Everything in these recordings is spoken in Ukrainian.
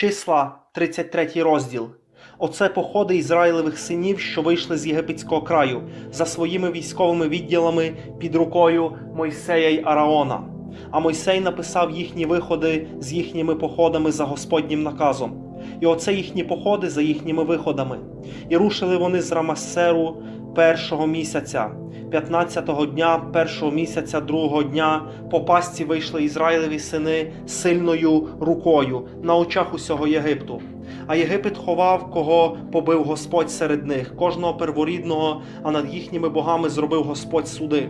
Числа, 33 розділ. Оце походи Ізраїлевих синів, що вийшли з єгипетського краю, за своїми військовими відділами під рукою Мойсея й Араона. А Мойсей написав їхні виходи з їхніми походами за Господнім наказом. І оце їхні походи за їхніми виходами. І рушили вони з Рамасеру першого місяця, 15-го дня першого місяця другого дня по пасті вийшли Ізраїлеві сини сильною рукою на очах усього Єгипту. А Єгипет ховав, кого побив Господь серед них, кожного перворідного, а над їхніми богами зробив Господь суди.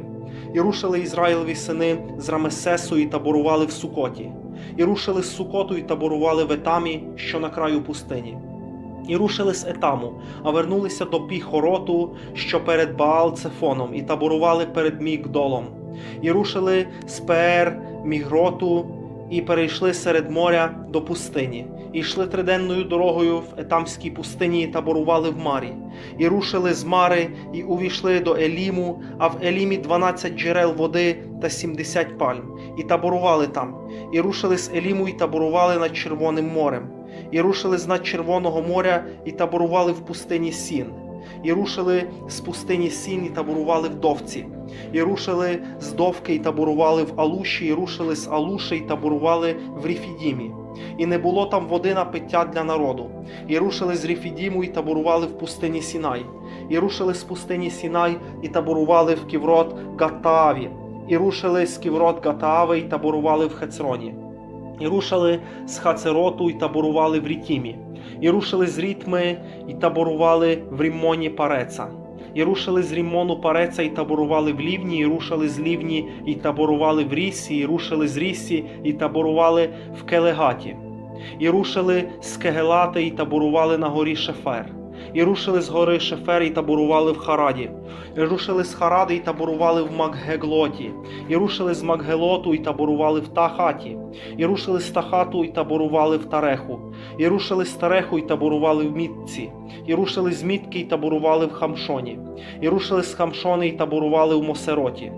І рушили Ізраїлеві сини з Рамесесу і таборували в Сукоті. І рушили з Сукоту і таборували в Етамі, що на краю пустині. І рушили з Етаму, а вернулися до Піхороту, що перед Баал-Цефоном, і таборували перед Мігдолом. І рушили з Пер Мігроту, і перейшли серед моря до пустині, і йшли триденною дорогою в Етамській пустині, і таборували в Марі, і рушили з Мари, і увійшли до Еліму, а в Елімі 12 джерел води та 70 пальм, і таборували там, і рушили з Еліму, і таборували над Червоним морем, і рушили з над Червоного моря, і таборували в пустині Сін. І рушили з пустині Сін і таборували в Довці, і рушили з Довки і таборували в Алуші, і рушили з Алуші і таборували в Ріфідімі. І не було там води на пиття для народу. І рушили з Ріфідіму і таборували в пустині Сінай. І рушили з пустині Сінай і таборували в Ківрот Гатааві. І рушили з Ківрот Гатаави і таборували в Хецроні. І рушили з Хацероту і таборували в Рітімі. І рушили з Рітми і таборували в Ріммоні Пареца. І рушили з Ріммону Пареца і таборували в Лівні, і рушили з Лівні і таборували в Рісі, і рушили з Рісі і таборували в Келегаті. І рушили з Кегелати і таборували на горі Шефер. І рушили з гори Шефер і таборували в Хараді. І рушили з Харади і таборували в Макгеглоті. І рушили з Макгелоту і таборували в Тахаті. І рушили з Тахату і таборували в Тареху. І рушили з Тареху і таборували в Мітці. І рушили з Мітки і таборували в Хамшоні. І рушили з Хамшони і таборували в Мосероті.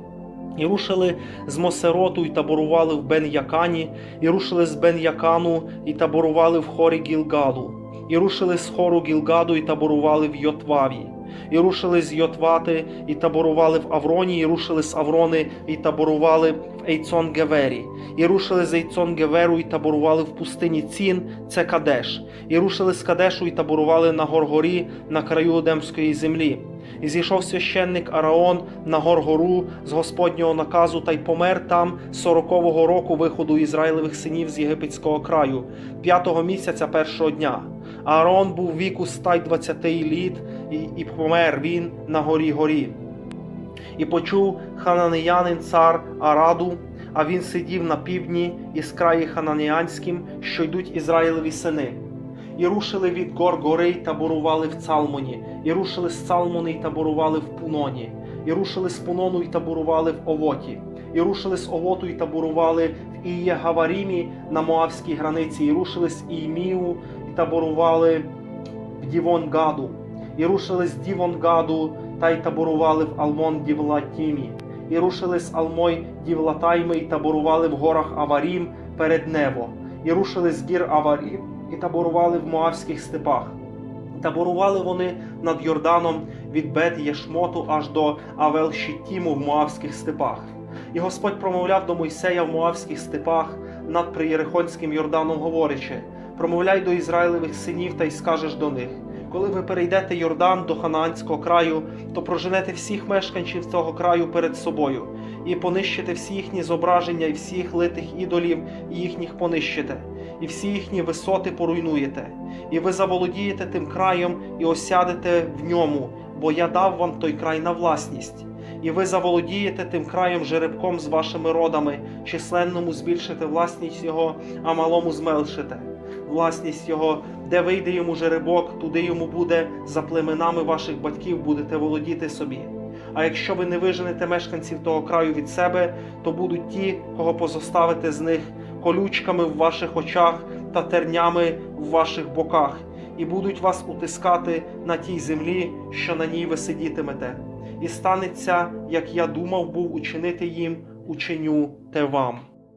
І рушили з Мосероту і таборували в Бен-Якані, і рушили з Бен-Якану і таборували в хорі Гілгаду, і рушили з хору Гілгаду і таборували в Йотваві, і рушили з Йотвати і таборували в Авроні, і рушили з Аврони і таборували в Ейцон Гевері, і рушили з Ейцон Геверу і таборували в пустині Цін, це Кадеш, і рушили з Кадешу і таборували на Горгорі на краю Едемської землі. І зійшов священник Араон на Горгору з Господнього наказу та й помер там сорокового року виходу Ізраїлевих синів з єгипетського краю, п'ятого місяця першого дня. Аарон був віку 120 літ, і, і помер він на горі горі. І почув хананеянин цар Араду, а він сидів на півдні із краї хананіанським, що йдуть Ізраїлеві сини. І рушили від гор гори й таборували в Цалмоні, і рушили з Цалмони й таборували в Пуноні, і рушили з Пунону й таборували в Овоті, і рушили з Овоту й таборували в Ієгаварімі на Моавській границі, і рушили з Іємію і таборували в Дівонгаду, і рушили з Дівонгаду та й таборували в Алмон Дівлатімі, і рушили з Алмой Дівлатайми і таборували в горах Аварім перед Нево, і рушили з гір Аварім і таборували в Моавських степах. Таборували вони над Йорданом від Бет Єшмоту аж до Авел-Шіттіму в Моавських степах. І Господь промовляв до Мойсея в Моавських степах над Приєрихонським Йорданом, говорячи: промовляй до Ізраїлевих синів та й скажеш до них. Коли ви перейдете Йордан до Ханаанського краю, то проженете всіх мешканців цього краю перед собою, і понищите всі їхні зображення і всіх литих ідолів, і їхніх понищите, і всі їхні висоти поруйнуєте, і ви заволодієте тим краєм і осядете в ньому, бо я дав вам той край на власність. І ви заволодієте тим краєм жеребком з вашими родами, численному збільшите власність його, а малому зменшите. Власність його, де вийде йому жеребок, туди йому буде за племенами ваших батьків будете володіти собі. А якщо ви не виженете мешканців того краю від себе, то будуть ті, кого позоставите з них колючками в ваших очах та тернями в ваших боках, і будуть вас утискати на тій землі, що на ній ви сидітимете. І станеться, як я думав був учинити їм, учиню те вам.